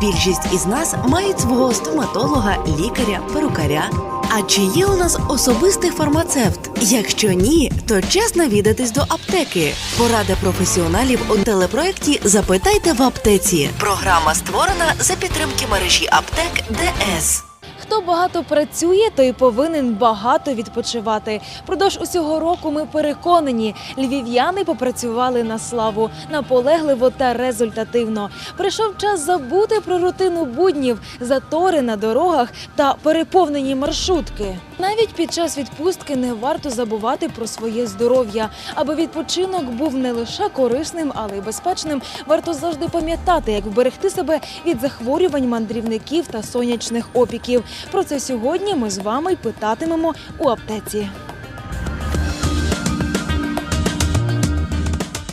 Більшість із нас мають свого стоматолога, лікаря, перукаря. А чи є у нас особистий фармацевт? Якщо ні, то час навідатись до аптеки. Порада професіоналів у телепроєкті Запитайте в аптеці. Програма створена за підтримки мережі аптек ДС. Хто багато працює, той повинен багато відпочивати. Продовж усього року ми переконані, львів'яни попрацювали на славу наполегливо та результативно. Прийшов час забути про рутину буднів, затори на дорогах та переповнені маршрутки. Навіть під час відпустки не варто забувати про своє здоров'я. Аби відпочинок був не лише корисним, але й безпечним. Варто завжди пам'ятати, як вберегти себе від захворювань мандрівників та сонячних опіків. Про це сьогодні ми з вами й питатимемо у аптеці.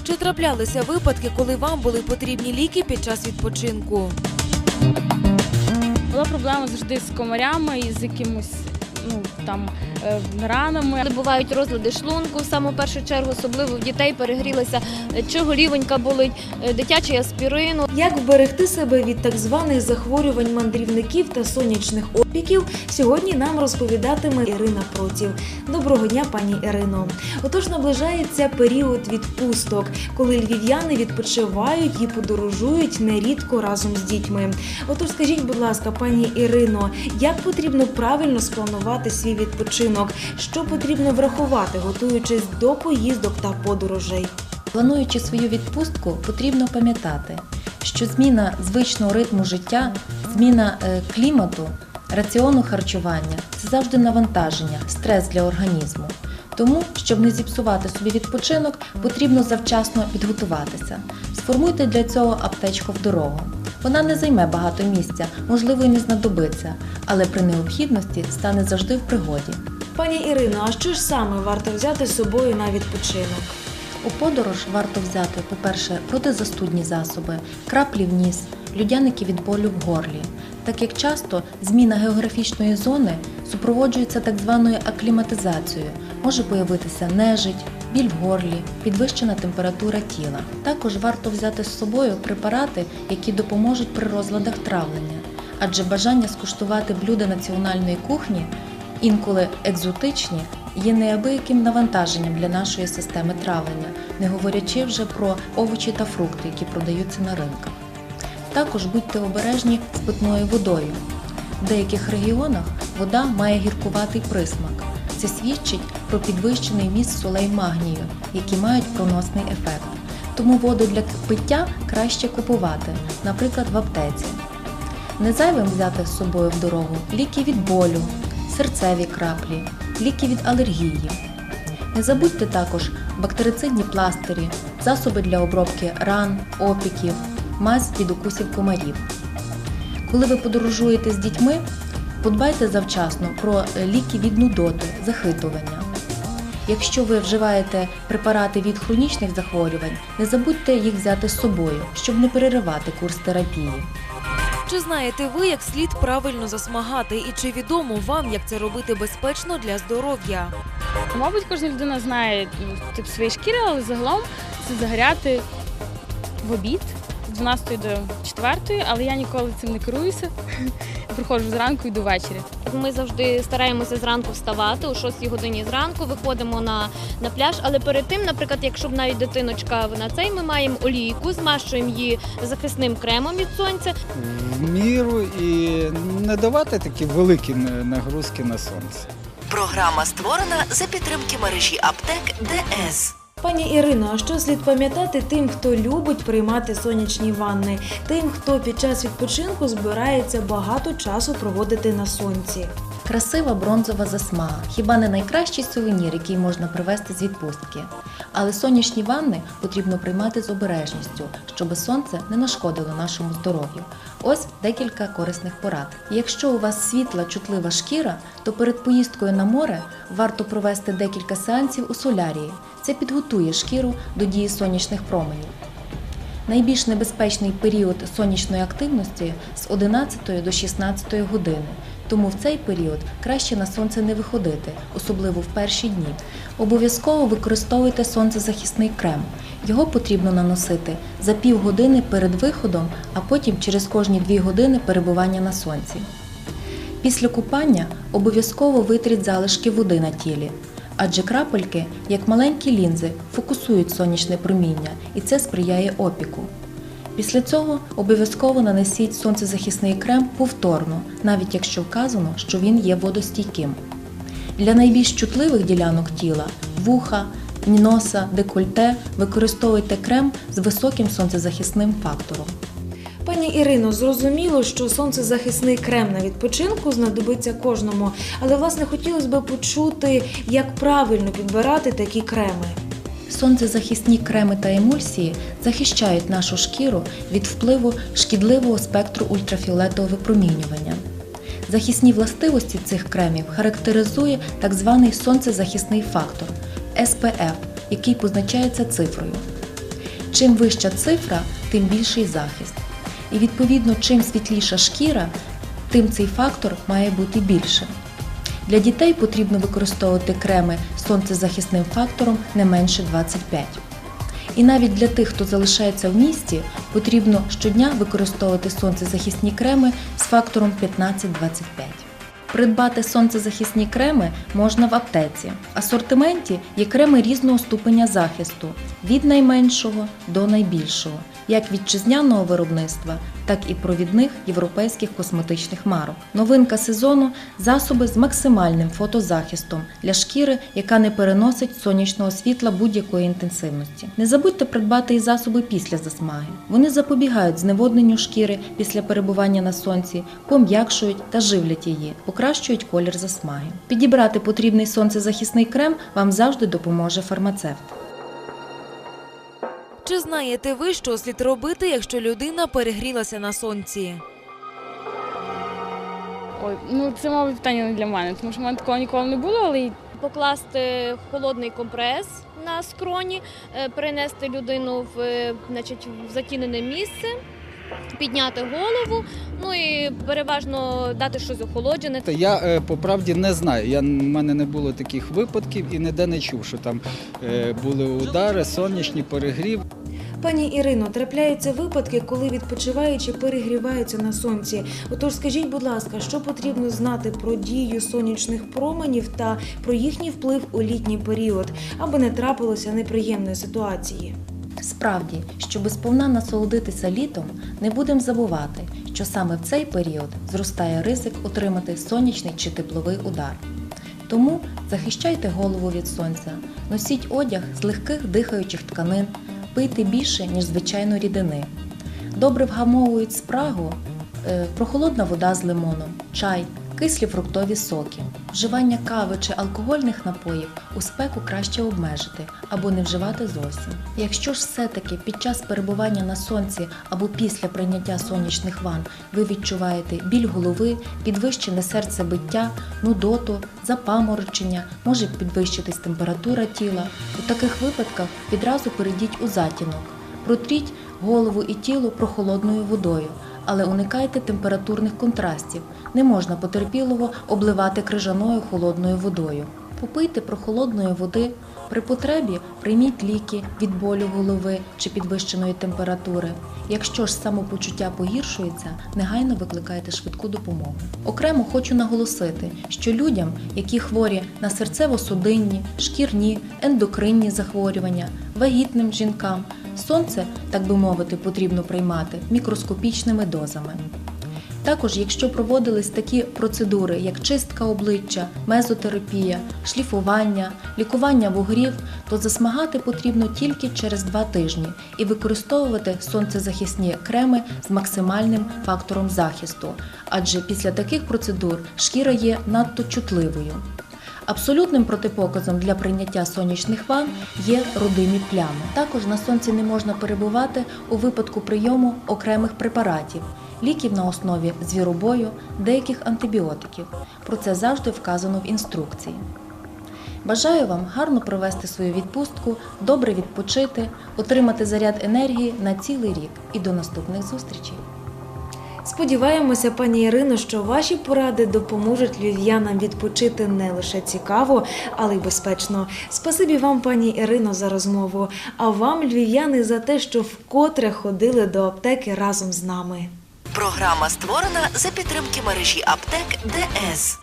Чи траплялися випадки, коли вам були потрібні ліки під час відпочинку? Була проблема завжди з комарями і з якимось ну там е, ранами. Бувають розлади шлунку, в саму першу чергу, особливо в дітей перегрілася, е, чи болить, е, дитячий аспірин. Як вберегти себе від так званих захворювань мандрівників та сонячних опіків, сьогодні нам розповідатиме Ірина Проців. Доброго дня, пані Ірино. Отож наближається період відпусток, коли львів'яни відпочивають і подорожують нерідко разом з дітьми. Отож, скажіть, будь ласка, пані Ірино, як потрібно правильно спланувати свій відпочинок? Що потрібно врахувати, готуючись до поїздок та подорожей? Плануючи свою відпустку, потрібно пам'ятати, що зміна звичного ритму життя, зміна е, клімату, раціону харчування це завжди навантаження, стрес для організму. Тому, щоб не зіпсувати собі відпочинок, потрібно завчасно підготуватися. Сформуйте для цього аптечку в дорогу. Вона не займе багато місця, можливо, і не знадобиться, але при необхідності стане завжди в пригоді. Пані Ірино, а що ж саме варто взяти з собою на відпочинок? У подорож варто взяти, по-перше, протизастудні засоби, краплі в ніс, людяники від болю в горлі, так як часто зміна географічної зони супроводжується так званою акліматизацією, може появитися нежить, біль в горлі, підвищена температура тіла. Також варто взяти з собою препарати, які допоможуть при розладах травлення, адже бажання скуштувати блюда національної кухні, інколи екзотичні, є неабияким навантаженням для нашої системи травлення, не говорячи вже про овочі та фрукти, які продаються на ринках. Також будьте обережні з питною водою. В деяких регіонах вода має гіркуватий присмак. Це свідчить про підвищений міст солей магнію, які мають проносний ефект. Тому воду для пиття краще купувати, наприклад, в аптеці. Не зайвим взяти з собою в дорогу ліки від болю, серцеві краплі, ліки від алергії. Не забудьте також бактерицидні пластирі, засоби для обробки ран, опіків, мазь від укусів комарів. Коли ви подорожуєте з дітьми, подбайте завчасно про ліки від нудоти, захитування. Якщо ви вживаєте препарати від хронічних захворювань, не забудьте їх взяти з собою, щоб не переривати курс терапії. Чи знаєте ви, як слід правильно засмагати, і чи відомо вам, як це робити безпечно для здоров'я? Мабуть, кожна людина знає ну, тип своєї шкіри, але загалом це загоряти в обід з 12 до 4, але я ніколи цим не керуюся. Приходжу зранку і до вечора. Ми завжди стараємося зранку вставати о 6 годині зранку, виходимо на, на пляж. Але перед тим, наприклад, якщо б навіть дитиночка на цей, ми маємо олійку, змащуємо її захисним кремом від сонця. міру і не давати такі великі нагрузки на сонце. Програма створена за підтримки мережі аптек ДС. Пані Ірино, а що слід пам'ятати тим, хто любить приймати сонячні ванни, тим, хто під час відпочинку збирається багато часу проводити на сонці? Красива бронзова засмага хіба не найкращий сувенір, який можна привезти з відпустки. Але сонячні ванни потрібно приймати з обережністю, щоб сонце не нашкодило нашому здоров'ю. Ось декілька корисних порад. Якщо у вас світла, чутлива шкіра, то перед поїздкою на море варто провести декілька сеансів у солярії. Це підготує шкіру до дії сонячних променів. Найбільш небезпечний період сонячної активності з 11 до 16 години. Тому в цей період краще на сонце не виходити, особливо в перші дні. Обов'язково використовуйте сонцезахисний крем. Його потрібно наносити за півгодини перед виходом, а потім через кожні 2 години перебування на сонці. Після купання обов'язково витріть залишки води на тілі, адже крапельки, як маленькі лінзи, фокусують сонячне проміння, і це сприяє опіку. Після цього обов'язково нанесіть сонцезахисний крем повторно, навіть якщо вказано, що він є водостійким. Для найбільш чутливих ділянок тіла вуха, носа, декольте використовуйте крем з високим сонцезахисним фактором. Пані Ірино, зрозуміло, що сонцезахисний крем на відпочинку знадобиться кожному, але власне хотілося б почути, як правильно підбирати такі креми. Сонцезахисні креми та емульсії захищають нашу шкіру від впливу шкідливого спектру ультрафіолетового випромінювання. Захисні властивості цих кремів характеризує так званий сонцезахисний фактор SPF, який позначається цифрою. Чим вища цифра, тим більший захист. І відповідно, чим світліша шкіра, тим цей фактор має бути більшим. Для дітей потрібно використовувати креми з сонцезахисним фактором не менше 25. І навіть для тих, хто залишається в місті, потрібно щодня використовувати сонцезахисні креми з фактором 15-25. Придбати сонцезахисні креми можна в аптеці. Асортименті є креми різного ступеня захисту від найменшого до найбільшого, як вітчизняного виробництва, так і провідних європейських косметичних марок. Новинка сезону засоби з максимальним фотозахистом для шкіри, яка не переносить сонячного світла будь-якої інтенсивності. Не забудьте придбати і засоби після засмаги. Вони запобігають зневодненню шкіри після перебування на сонці, пом'якшують та живлять її, покращують колір засмаги. Підібрати потрібний сонцезахисний крем вам завжди допоможе фармацевт. Чи знаєте ви, що слід робити, якщо людина перегрілася на сонці? Ой, ну це, мабуть, питання не для мене, тому що в мене такого ніколи не було, але й Покласти холодний компрес на скроні, е, перенести людину в, е, значить, в затінене місце, підняти голову, ну і переважно дати щось охолоджене. Я е, по правді не знаю. Я, в мене не було таких випадків і ніде не чув, що там е, були удари, сонячні перегрів. Пані Ірино, трапляються випадки, коли відпочиваючі перегріваються на сонці. Отож, скажіть, будь ласка, що потрібно знати про дію сонячних променів та про їхній вплив у літній період, аби не трапилося неприємної ситуації? Справді, щоби сповна насолодитися літом, не будемо забувати, що саме в цей період зростає ризик отримати сонячний чи тепловий удар. Тому захищайте голову від сонця, носіть одяг з легких дихаючих тканин, пийте більше, ніж звичайно рідини. Добре вгамовують спрагу е, прохолодна вода з лимоном, чай, кислі фруктові соки. Вживання кави чи алкогольних напоїв у спеку краще обмежити або не вживати зовсім. Якщо ж все-таки під час перебування на сонці або після прийняття сонячних ванн ви відчуваєте біль голови, підвищене серцебиття, нудоту, запаморочення, може підвищитись температура тіла, у таких випадках відразу перейдіть у затінок. Протріть голову і тіло прохолодною водою, але уникайте температурних контрастів. Не можна потерпілого обливати крижаною холодною водою. Попийте прохолодної води. При потребі прийміть ліки від болю голови чи підвищеної температури. Якщо ж самопочуття погіршується, негайно викликайте швидку допомогу. Окремо хочу наголосити, що людям, які хворі на серцево-судинні, шкірні, ендокринні захворювання, вагітним жінкам, сонце, так би мовити, потрібно приймати мікроскопічними дозами. Також, якщо проводились такі процедури, як чистка обличчя, мезотерапія, шліфування, лікування вугрів, то засмагати потрібно тільки через два тижні і використовувати сонцезахисні креми з максимальним фактором захисту, адже після таких процедур шкіра є надто чутливою. Абсолютним протипоказом для прийняття сонячних ванн є родимі плями. Також на сонці не можна перебувати у випадку прийому окремих препаратів, ліків на основі звіробою, деяких антибіотиків. Про це завжди вказано в інструкції. Бажаю вам гарно провести свою відпустку, добре відпочити, отримати заряд енергії на цілий рік і до наступних зустрічей. Сподіваємося, пані Ірино, що ваші поради допоможуть львів'янам відпочити не лише цікаво, але й безпечно. Спасибі вам, пані Ірино, за розмову. А вам, львів'яни, за те, що вкотре ходили до аптеки разом з нами. Програма створена за підтримки мережі аптек ДС.